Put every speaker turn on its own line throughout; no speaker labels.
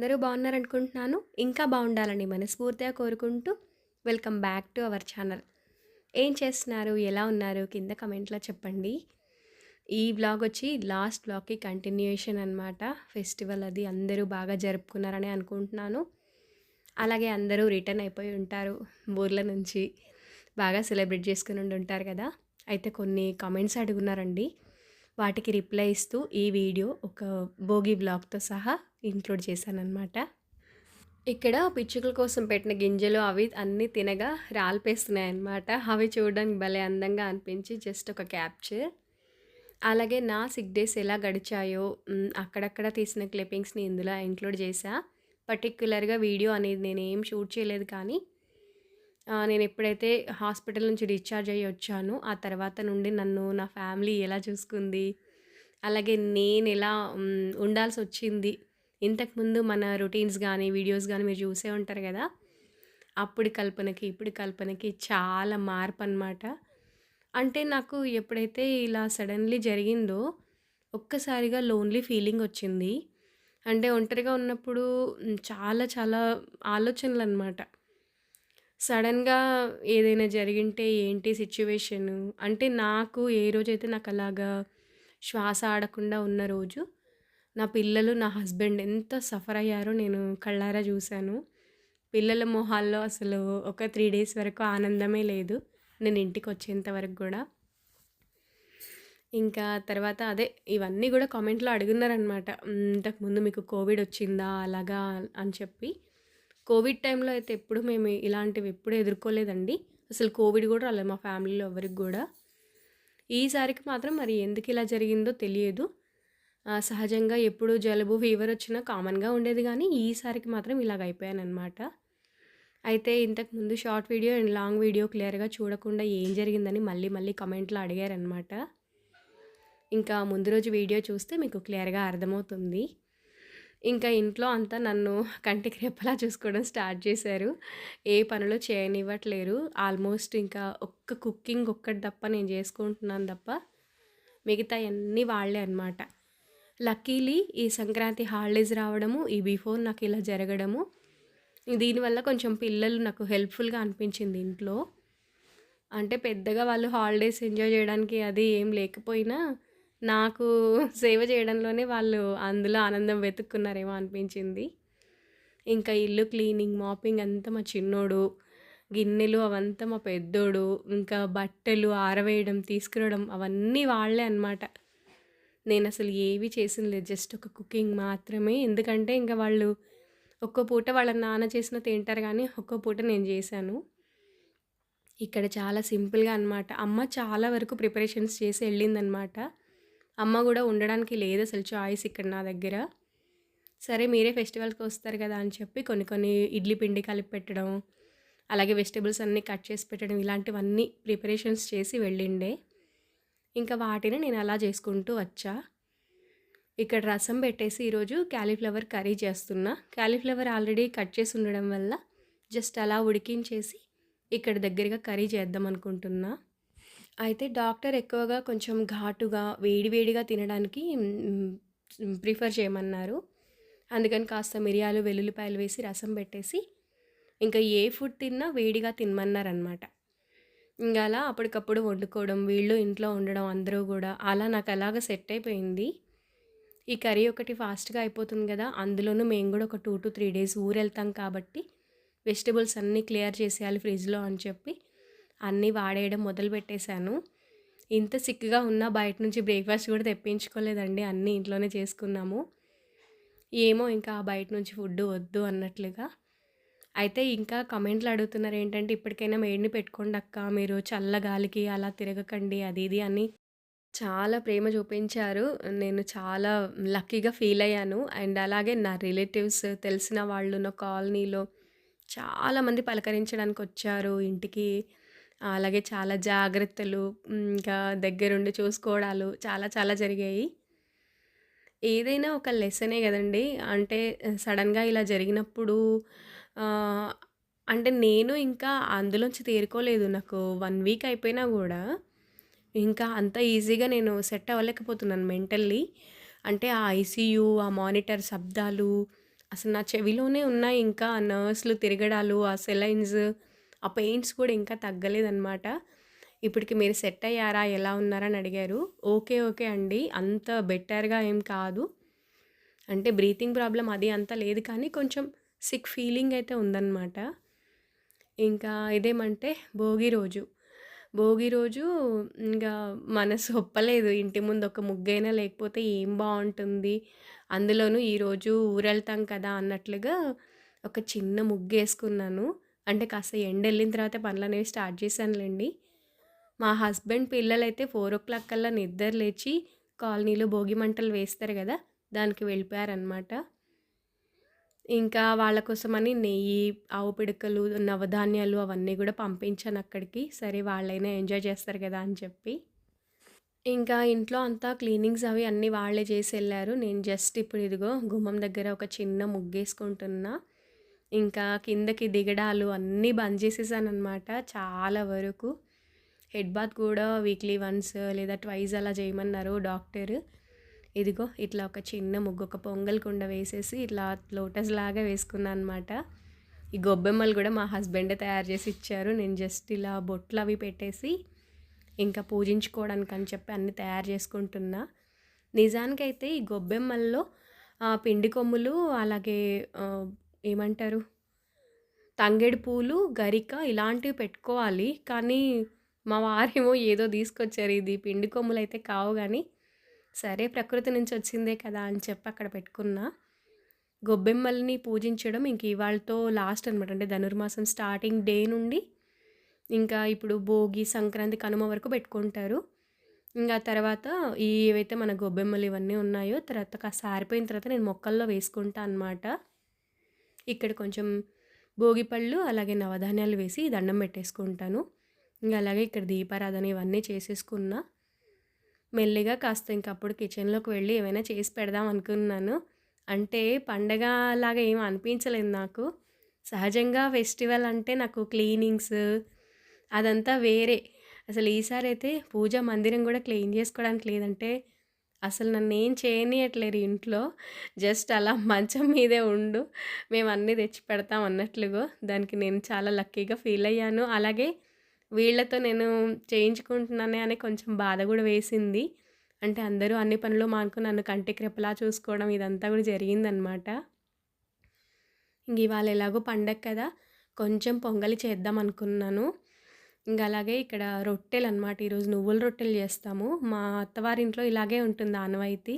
అందరూ బాగున్నారనుకుంటున్నాను. ఇంకా బాగుండాలని మనస్ఫూర్తిగా కోరుకుంటూ welcome back to our channel. ఏం చేస్తున్నారు? ఎలా ఉన్నారు? కింద కమెంట్‌లో చెప్పండి. ఈ వ్లాగ్ వచ్చి లాస్ట్ వ్లాగ్‌కి కంటిన్యూయేషన్ అనమాట. ఫెస్టివల్ అది అందరూ బాగా జరుపుకున్నారని అనుకుంటున్నాను. అలాగే అందరూ రిటర్న్ అయిపోయి ఉంటారు ఊర్ల నుంచి. బాగా సెలబ్రేట్ చేసుకుని ఉండి ఉంటారు కదా! అయితే కొన్ని కామెంట్స్ అడుగున్నారండి. వాటికి రిప్లై ఇస్తూ ఈ వీడియో ఒక భోగి బ్లాగ్తో సహా ఇంక్లూడ్ చేశానమాట ఇక్కడ పిచ్చుకల కోసం పెట్టిన గింజలు అవి అన్నీ తినగా రాలిపేస్తున్నాయన్నమాట. అవి చూడడానికి భలే అందంగా అనిపించి జస్ట్ ఒక క్యాప్చర్. అలాగే నా సిక్ డేస్ ఎలా గడిచాయో అక్కడక్కడ తీసిన క్లిప్పింగ్స్‌ని ఇందులో ఇంక్లూడ్ చేశా. పర్టిక్యులర్‌గా వీడియో అనేది నేను ఏం షూట్ చేయలేదు కానీ నేను ఎప్పుడైతే హాస్పిటల్ నుంచి డిశ్చార్జ్ అయ్యి వచ్చానో, ఆ తర్వాత నుండి నన్ను నా ఫ్యామిలీ ఎలా చూసుకుంది, అలాగే నేను ఎలా ఉండాల్సి వచ్చింది ఇంతకుముందు మన రొటీన్స్ కానీ వీడియోస్ కానీ మీరు చూసే ఉంటారు కదా అప్పుడు కల్పనకి, ఇప్పుడు కల్పనకి చాలా మార్పు అనమాట అంటే నాకు ఎప్పుడైతే ఇలా సడన్‌లీ జరిగిందో, ఒక్కసారిగా లోన్‌లీ ఫీలింగ్ వచ్చింది. అంటే ఒంటరిగా ఉన్నప్పుడు చాలా చాలా ఆలోచనలు అనమాట సడన్గా ఏదైనా జరిగింటే ఏంటి సిచ్యువేషను అంటే నాకు ఏ రోజైతే నాకు అలాగా శ్వాస ఆడకుండా ఉన్న రోజు, నా పిల్లలు, నా హస్బెండ్ ఎంత సఫర్ అయ్యారో నేను కళ్ళారా చూశాను. పిల్లల మొహాల్లో అసలు ఒక త్రీ డేస్ వరకు ఆనందమే లేదు. నేను ఇంటికి వచ్చేంత వరకు కూడా ఇంకా తర్వాత అదే ఇవన్నీ కూడా కామెంట్‌లో అడుగున్నారనమాట. ఇంతకుముందు మీకు కోవిడ్ వచ్చిందా? అలాగా అని చెప్పి. కోవిడ్ టైంలో అయితే ఎప్పుడు మేము ఇలాంటివి ఎప్పుడు ఎదుర్కోలేదండి. అసలు కోవిడ్ కూడా రాలేదు మా ఫ్యామిలీలో ఎవరికి కూడా ఈసారికి మాత్రం మరి ఎందుకు ఇలా జరిగిందో తెలియదు. సహజంగా ఎప్పుడు జలుబు, ఫీవర్ వచ్చినా కామన్‌గా ఉండేది కానీ ఈసారికి మాత్రం ఇలాగ అయిపోయానమాట అయితే ఇంతకుముందు short video and long video క్లియర్‌గా చూడకుండా ఏం జరిగిందని మళ్ళీ మళ్ళీ కమెంట్లో అడిగారనమాట. ఇంకా ముందు రోజు వీడియో చూస్తే మీకు క్లియర్‌గా అర్థమవుతుంది. ఇంకా ఇంట్లో అంతా నన్ను కంటికి రెప్పలా చూసుకోవడం స్టార్ట్ చేశారు. ఏ పనులు చేయనివ్వట్లేరు. ఆల్మోస్ట్ ఇంకా ఒక్క కుకింగ్ ఒక్కటి తప్ప నేను చేసుకుంటున్నాను తప్ప, మిగతాయన్నీ వాళ్ళే అనమాట. లక్కీలీ ఈ సంక్రాంతి హాలిడేస్ రావడము, ఈ బిఫోర్ ఇలా జరగడము, దీనివల్ల కొంచెం పిల్లలు నాకు హెల్ప్‌ఫుల్‌గా అనిపించింది ఇంట్లో. అంటే పెద్దగా వాళ్ళు హాలిడేస్ ఎంజాయ్ చేయడానికి అది ఏం లేకపోయినా, నాకు సేవ చేయడంలోనే వాళ్ళు అందులో ఆనందం వెతుక్కున్నారేమో అనిపించింది. ఇంకా ఇల్లు క్లీనింగ్, మాపింగ్ అంతా మా చిన్నోడు, గిన్నెలు అవంతా మా పెద్దోడు, ఇంకా బట్టలు ఆరవేయడం, తీసుకురావడం అవన్నీ వాళ్ళే అనమాట. నేను అసలు ఏవి చేసింది లేదు. జస్ట్ ఒక కుకింగ్ మాత్రమే. ఎందుకంటే ఇంక వాళ్ళు ఒక్కో పూట వాళ్ళ నాన్న చేసిన తింటారు కానీ ఒక్కో పూట నేను చేశాను. ఇక్కడ చాలా సింపుల్‌గా అనమాట. అమ్మ చాలా వరకు ప్రిపరేషన్స్ చేసి వెళ్ళిందనమాట అమ్మ కూడా ఉండడానికి లేదు అసలు చాయిస్ ఇక్కడ నా దగ్గర. సరే మీరే ఫెస్టివల్‌కి వస్తారు కదా! అని చెప్పి కొన్ని కొన్ని ఇడ్లీ పిండి కలిపి పెట్టడం, అలాగే వెజిటబుల్స్ అన్నీ కట్ చేసి పెట్టడం ఇలాంటివన్నీ ప్రిపరేషన్స్ చేసి వెళ్ళిండే. ఇంకా వాటిని నేను అలా చేసుకుంటూ వచ్చా. ఇక్కడ రసం పెట్టేసి ఈరోజు క్యాలీఫ్లవర్ కర్రీ చేస్తున్నా. క్యాలీఫ్లవర్ ఆల్రెడీ కట్ చేసి ఉండడం వల్ల జస్ట్ అలా ఉడికించేసి ఇక్కడ దగ్గరగా కర్రీ చేద్దాం అనుకుంటున్నా. అయితే డాక్టర్ ఎక్కువగా కొంచెం ఘాటుగా, వేడివేడిగా తినడానికి ప్రిఫర్ చేయమన్నారు. అందుకని కాస్త మిరియాలు, వెల్లుల్లిపాయలు వేసి రసం పెట్టేసి, ఇంకా ఏ ఫుడ్ తిన్నా వేడిగా తినమన్నారనమాట. ఇంగ అలా అప్పటికప్పుడు వండుకోవడం, వీళ్ళు ఇంట్లో ఉండడం అందరూ కూడా అలా నాకు అలాగా సెట్ అయిపోయింది. ఈ కర్రీ ఒకటి ఫాస్ట్‌గా అయిపోతుంది కదా అందులోనూ మేము కూడా ఒక 2-3 డేస్ ఊరు వెళ్తాం కాబట్టి, వెజిటబుల్స్ అన్నీ క్లియర్ చేసేయాలి ఫ్రిడ్జ్‌లో అని చెప్పి, అన్నీ వాడేయడం మొదలుపెట్టేశాను. ఇంత సిక్‌గా ఉన్నా బయట నుంచి బ్రేక్‌ఫాస్ట్ కూడా తెప్పించుకోలేదండి. అన్నీ ఇంట్లోనే చేసుకున్నాము. ఏమో ఇంకా బయట నుంచి ఫుడ్ వద్దు అన్నట్లుగా. అయితే ఇంకా కమెంట్లు అడుగుతున్నారు ఏంటంటే, "ఇప్పటికైనా వేడిని పెట్టుకోండి అక్క. మీరు చల్ల గాలికి అలా తిరగకండి" అది ఇది అని చాలా ప్రేమ చూపించారు. నేను చాలా లక్కీగా ఫీల్ అయ్యాను. అండ్ అలాగే నా రిలేటివ్స్, తెలిసిన వాళ్ళు నా కాలనీలో చాలామంది పలకరించడానికి వచ్చారు ఇంటికి. అలాగే చాలా జాగ్రత్తలు, ఇంకా దగ్గరుండి చూసుకోవడాలు చాలా చాలా జరిగాయి. ఏదైనా ఒక లెసనే కదండి అంటే సడన్గా ఇలా జరిగినప్పుడు అంటే నేను ఇంకా అందులోంచి తేరుకోలేదు. నాకు వన్ వీక్ అయిపోయినా కూడా ఇంకా అంత ఈజీగా నేను సెట్ అవ్వలేకపోతున్నాను మెంటల్లీ. అంటే ఆ ఐసీయూ, ఆ మానిటర్ శబ్దాలు, అసలు నా చెవిలోనే ఉన్నాయి ఇంకా ఆ తిరగడాలు, ఆ సెలైన్స్, ఆ పెయిన్స్ కూడా ఇంకా తగ్గలేదన్నమాట ఇప్పటికి మీరు సెట్ అయ్యారా? ఎలా ఉన్నారని అడిగారు. ఓకే. ఓకే అండి. అంత బెటర్‌గా ఏం కాదు. అంటే బ్రీతింగ్ ప్రాబ్లం అది అంత లేదు కానీ కొంచెం సిక్ ఫీలింగ్ అయితే ఉందన్నమాట ఇంకా ఇదేమంటే భోగి రోజు. భోగి రోజు ఇంకా మనసు ఒప్పలేదు. ఇంటి ముందు ఒక ముగ్గైనా లేకపోతే ఏం బాగుంటుంది అందులోనూ ఈరోజు ఊరెళ్తాం కదా! అన్నట్లుగా ఒక చిన్న ముగ్గు వేసుకున్నాను అంటే కాస్త ఎండెళ్ళిన తర్వాత పనులనేవి స్టార్ట్ చేశానులేండి మా హస్బెండ్ పిల్లలైతే 4:00 కల్లా నిద్ర లేచి కాలనీలో భోగి మంటలు వేస్తారు కదా దానికి వెళ్ళిపోయారనమాట. ఇంకా వాళ్ళ కోసమని నెయ్యి, ఆవు పిడకలు, నవధాన్యాలు అవన్నీ కూడా పంపించాను అక్కడికి సరే వాళ్ళైనా ఎంజాయ్ చేస్తారు కదా అని చెప్పి. ఇంకా ఇంట్లో అంతా క్లీనింగ్స్ అవి అన్నీ వాళ్ళే చేసి వెళ్ళారు నేను జస్ట్ ఇప్పుడు ఇదిగో గుమ్మం దగ్గర ఒక చిన్న ముగ్గేసుకుంటున్నా. ఇంకా కిందకి దిగడాలు అన్నీ బంద్ చేసేసాననమాట చాలా వరకు. హెడ్ బాత్ కూడా వీక్లీ వన్స్ లేదా ట్వైస్ అలా చేయమన్నారు డాక్టర్. ఇదిగో ఇట్లా ఒక చిన్న ముగ్గు ఒక పొంగల్ కుండ వేసేసి ఇట్లా లోటస్ లాగా వేసుకున్నాను అనమాట. ఈ గొబ్బెమ్మలు కూడా మా హస్బెండే తయారు చేసి ఇచ్చారు. నేను జస్ట్ ఇలా బొట్లు అవి పెట్టేసి ఇంకా పూజించుకోవడానికి అని చెప్పి అన్నీ తయారు చేసుకుంటున్నా. నిజానికైతే ఈ గొబ్బెమ్మల్లో పిండి కొమ్ములు అలాగే ఏమంటారు? తంగేడు పూలు, గరిక ఇలాంటివి పెట్టుకోవాలి. కానీ మా వారేమో ఏదో తీసుకొచ్చారు. ఇది పిండి కొమ్ములైతే కావు కానీ సరే ప్రకృతి నుంచి వచ్చిందే కదా! అని చెప్పి అక్కడ పెట్టుకున్నా. గొబ్బెమ్మల్ని పూజించడం ఇంక ఇవాళతో లాస్ట్ అనమాట. అంటే ధనుర్మాసం స్టార్టింగ్ డే నుండి ఇంకా ఇప్పుడు భోగి, సంక్రాంతి, కనుమ వరకు పెట్టుకుంటారు. ఇంకా తర్వాత ఈ ఏవైతే మన గొబ్బెమ్మలు ఇవన్నీ ఉన్నాయో తర్వాత కాస్త ఆరిపోయిన తర్వాత నేను మొక్కల్లో వేసుకుంటా అనమాట. ఇక్కడ కొంచెం భోగి పళ్ళు, అలాగే నవధాన్యాలు వేసి దండం పెట్టేసుకుంటాను. ఇంకా అలాగే ఇక్కడ దీపారాధన ఇవన్నీ చేసేసుకున్నా. మెల్లిగా కాస్త ఇంక అప్పుడు కిచెన్‌లోకి వెళ్ళి ఏమైనా చేసి పెడదాం అనుకున్నాను. అంటే పండగ లాగా ఏమి అనిపించలేదు నాకు. సహజంగా ఫెస్టివల్ అంటే నాకు క్లీనింగ్స్ అదంతా వేరే. అసలు ఈసారి అయితే పూజా మందిరం కూడా క్లీన్ చేసుకోవడానికి లేదంటే అసలు నన్ను ఏం చేయనియట్లేరు ఇంట్లో. జస్ట్ అలా మంచం మీదే ఉండు. మేము అన్నీ తెచ్చి పెడతాం అన్నట్లుగా. దానికి నేను చాలా లక్కీగా ఫీల్ అయ్యాను. అలాగే వీళ్ళతో నేను చేయించుకుంటున్నానే అని కొంచెం బాధ కూడా వేసింది. అంటే అందరూ అన్ని పనులు మాకు నన్ను కంటికి రెప్పలా చూసుకోవడం ఇదంతా కూడా జరిగిందనమాట. ఇంక ఇవాళ ఎలాగో పండగ కదా! కొంచెం పొంగలి చేద్దాం అనుకున్నాను. ఇంకా అలాగే ఇక్కడ రొట్టెలనమాట. ఈరోజు నువ్వుల రొట్టెలు చేస్తాము. మా అత్తవారింట్లో ఇలాగే ఉంటుంది ఆనవాయితీ.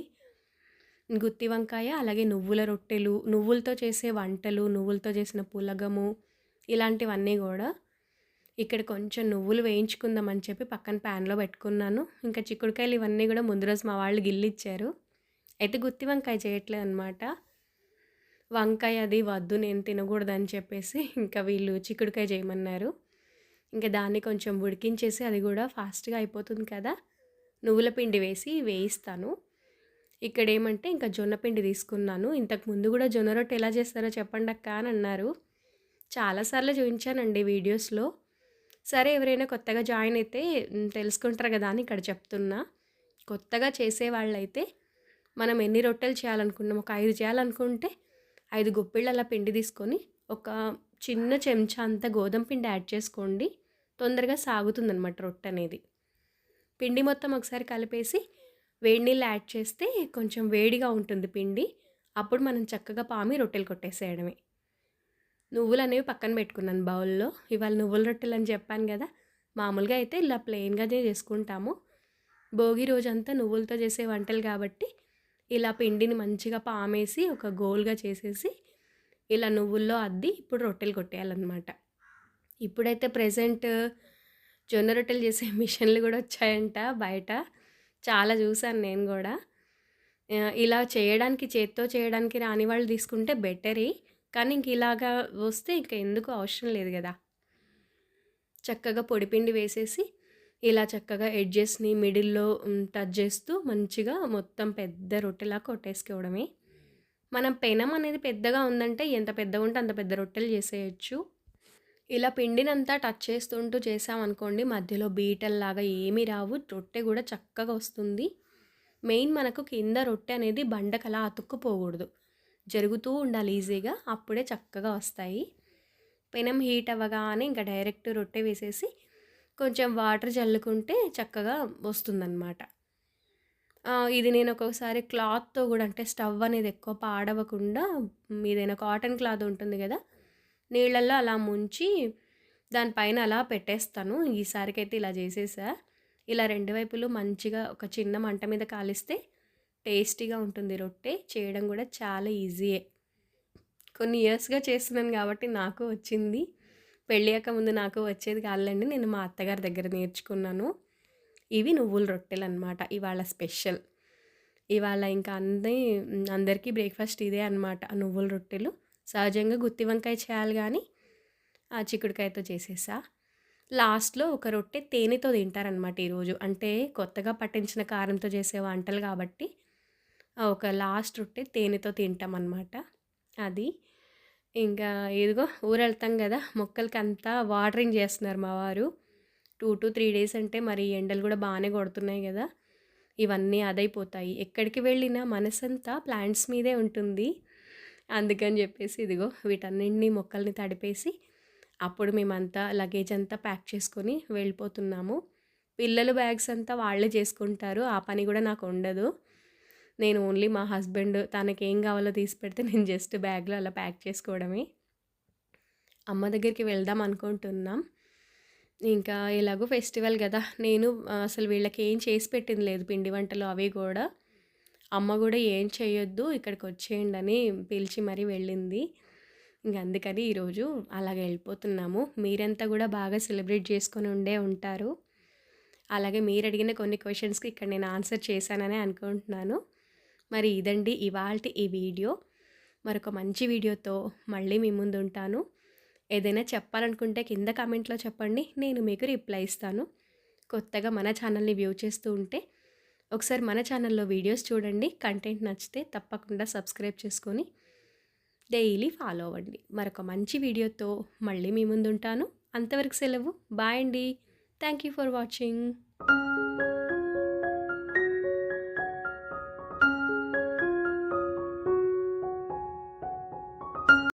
గుత్తి వంకాయ, అలాగే నువ్వుల రొట్టెలు, నువ్వులతో చేసే వంటలు, నువ్వులతో చేసిన పులగము ఇలాంటివన్నీ కూడా ఇక్కడ కొంచెం నువ్వులు వేయించుకుందామని చెప్పి పక్కన ప్యాన్‌లో పెట్టుకున్నాను. ఇంకా చిక్కుడుకాయలు ఇవన్నీ కూడా ముందు రోజు మా వాళ్ళు గిల్లిచ్చారు. అయితే గుత్తి వంకాయ చేయట్లేదు అనమాట వంకాయ అది వద్దు నేను తినకూడదని చెప్పేసి ఇంకా వీళ్ళు చిక్కుడుకాయ చేయమన్నారు. ఇంకా దాన్ని కొంచెం ఉడికించేసి అది కూడా ఫాస్ట్‌గా అయిపోతుంది కదా! నువ్వుల పిండి వేసి వేయిస్తాను. ఇక్కడ ఏమంటే ఇంకా జొన్న పిండి తీసుకున్నాను. ఇంతకు ముందు కూడా జొన్న రొట్టె ఎలా చేస్తారో చెప్పండి అక్క అని అన్నారు. చాలా సార్లు వీడియోస్‌లో. సరే ఎవరైనా కొత్తగా జాయిన్ అయితే తెలుసుకుంటారు కదా అని ఇక్కడ చెప్తున్నా. కొత్తగా చేసేవాళ్ళైతే మనం ఎన్ని రొట్టెలు చేయాలనుకున్నాం, ఒక ఐదు చేయాలనుకుంటే ఐదు గుప్పిళ్ళు అలా పిండి తీసుకొని ఒక చిన్న చెంచా అంత గోధుమ పిండి యాడ్ చేసుకోండి. తొందరగా సాగుతుందనమాట రొట్టనేది. పిండి మొత్తం ఒకసారి కలిపేసి వేడి నీళ్ళు యాడ్ చేస్తే కొంచెం వేడిగా ఉంటుంది పిండి. అప్పుడు మనం చక్కగా పామి రొట్టెలు కొట్టేసేయడమే. నువ్వులనేవి పక్కన పెట్టుకున్నాను బౌల్‌లో. ఇవాళ నువ్వుల రొట్టెలు అని చెప్పాను కదా మామూలుగా అయితే ఇలా ప్లెయిన్‌గానే చేసుకుంటాము. భోగి రోజంతా నువ్వులతో చేసే వంటలు కాబట్టి ఇలా పిండిని మంచిగా పామేసి ఒక గోల్‌గా చేసేసి ఇలా నువ్వుల్లో అద్ది ఇప్పుడు రొట్టెలు కొట్టేయాలన్నమాట ఇప్పుడైతే ప్రజెంట్ జొన్న రొట్టెలు చేసే మిషన్‌లు కూడా వచ్చాయంట బయట. చాలా చూసాను నేను కూడా ఇలా చేయడానికి చేత్తో చేయడానికి రాని వాళ్ళు తీసుకుంటే బెటరే. కానీ ఇంక ఇలాగా వస్తే ఇంక ఎందుకు అవసరం లేదు కదా చక్కగా పొడిపిండి వేసేసి ఇలా చక్కగా ఎడ్జెస్‌ని మిడిల్‌లో టచ్ చేస్తూ మంచిగా మొత్తం పెద్ద రొట్టెలా కొట్టేసుకోవడమే. మనం పెనం అనేది పెద్దగా ఉందంటే ఎంత పెద్దగా ఉంటే అంత పెద్ద రొట్టెలు చేసేయొచ్చు. ఇలా పిండినంతా టచ్ చేస్తుంటూ చేసామనుకోండి మధ్యలో బీటల్లాగా ఏమీ రావు. రొట్టె కూడా చక్కగా వస్తుంది. మెయిన్ మనకు కింద రొట్టె అనేది బండకలా అతుక్కుపోకూడదు. జరుగుతూ ఉండాలి ఈజీగా అప్పుడే చక్కగా వస్తాయి పెనం హీట్ అవ్వగానే ఇంకా డైరెక్ట్ రొట్టె వేసేసి కొంచెం వాటర్ చల్లుకుంటే చక్కగా వస్తుందన్నమాట ఇది నేను ఒక్కొక్కసారి క్లాత్తో కూడా అంటే స్టవ్ అనేది ఎక్కువ పాడవకుండా ఏదైనా కాటన్ క్లాత్ ఉంటుంది కదా నీళ్ళల్లో అలా ముంచి దానిపైన అలా పెట్టేస్తాను. ఈసారికైతే ఇలా చేసేసా. ఇలా రెండు వైపులు మంచిగా ఒక చిన్న మంట మీద కాలిస్తే టేస్టీగా ఉంటుంది రొట్టె. చేయడం కూడా చాలా ఈజీయే. కొన్ని ఇయర్స్గా చేస్తున్నాను కాబట్టి నాకు వచ్చింది. పెళ్ళాక ముందు నాకు వచ్చేది కాదండి నేను మా అత్తగారి దగ్గర నేర్చుకున్నాను. ఇవి నువ్వుల రొట్టెలు అనమాట ఇవాళ స్పెషల్. ఇవాళ ఇంకా అందరి అందరికీ బ్రేక్ఫాస్ట్ ఇదే అనమాట నువ్వుల రొట్టెలు. సహజంగా గుత్తి వంకాయ చేయాలి కానీ ఆ చిక్కుడుకాయతో చేసేసా. లాస్ట్లో ఒక రొట్టె తేనెతో తింటారనమాట ఈరోజు. అంటే కొత్తగా పట్టించిన కారంతో చేసే వంటలు కాబట్టి ఒక లాస్ట్ రొట్టె తేనెతో తింటాం అనమాట అది ఇంకా ఏదిగో ఊరు వెళ్తాం కదా మొక్కలకి అంతా వాటరింగ్ చేస్తున్నారు మా వారు. టూ టు త్రీ డేస్ అంటే మరి ఎండలు కూడా బాగానే కొడుతున్నాయి కదా. ఇవన్నీ అదైపోతాయి. ఎక్కడికి వెళ్ళినా మనసంతా ప్లాంట్స్ మీదే ఉంటుంది. అందుకని చెప్పేసి ఇదిగో వీటన్నింటినీ మొక్కల్ని తడిపేసి అప్పుడు మేమంతా లగేజ్ అంతా ప్యాక్ చేసుకొని వెళ్ళిపోతున్నాము. పిల్లల బ్యాగ్స్ అంతా వాళ్ళే చేసుకుంటారు. ఆ పని కూడా నాకు ఉండదు. నేను ఓన్లీ మా హస్బెండ్ తనకి ఏం కావాలో తీసి పెడితే నేను జస్ట్ బ్యాగ్లో అలా ప్యాక్ చేసుకోవడమే. అమ్మ దగ్గరికి వెళ్దాం అనుకుంటున్నాం. ఇంకా ఎలాగో ఫెస్టివల్ కదా. నేను అసలు వీళ్ళకి ఏం చేసి పెట్టింది లేదు. పిండి వంటలు అవి కూడా. అమ్మ కూడా ఏం చేయొద్దు ఇక్కడికి వచ్చేయండి అని పిలిచి మరీ వెళ్ళింది. ఇంక అందుకని ఈరోజు అలాగ వెళ్ళిపోతున్నాము. మీరంతా కూడా బాగా సెలబ్రేట్ చేసుకొని ఉండే ఉంటారు. అలాగే మీరు అడిగిన కొన్ని క్వశ్చన్స్కి ఇక్కడ నేను ఆన్సర్ చేశానని అనుకుంటున్నాను. మరి ఇదండి ఇవాళ ఈ వీడియో. మరొక మంచి వీడియోతో మళ్ళీ మీ ముందు ఉంటాను. ఏదైనా చెప్పాలనుకుంటే కింద కామెంట్లో చెప్పండి నేను మీకు రిప్లై ఇస్తాను. కొత్తగా మన ఛానల్ని వ్యూ చేస్తూ ఉంటే ఒకసారి మన ఛానల్లో వీడియోస్ చూడండి కంటెంట్ నచ్చితే తప్పకుండా సబ్స్క్రైబ్ చేసుకొని డైలీ ఫాలో అవ్వండి. మరొక మంచి వీడియోతో మళ్ళీ మీ ముందు ఉంటాను అంతవరకు సెలవు. బాయ్ అండి. Thank you for watching.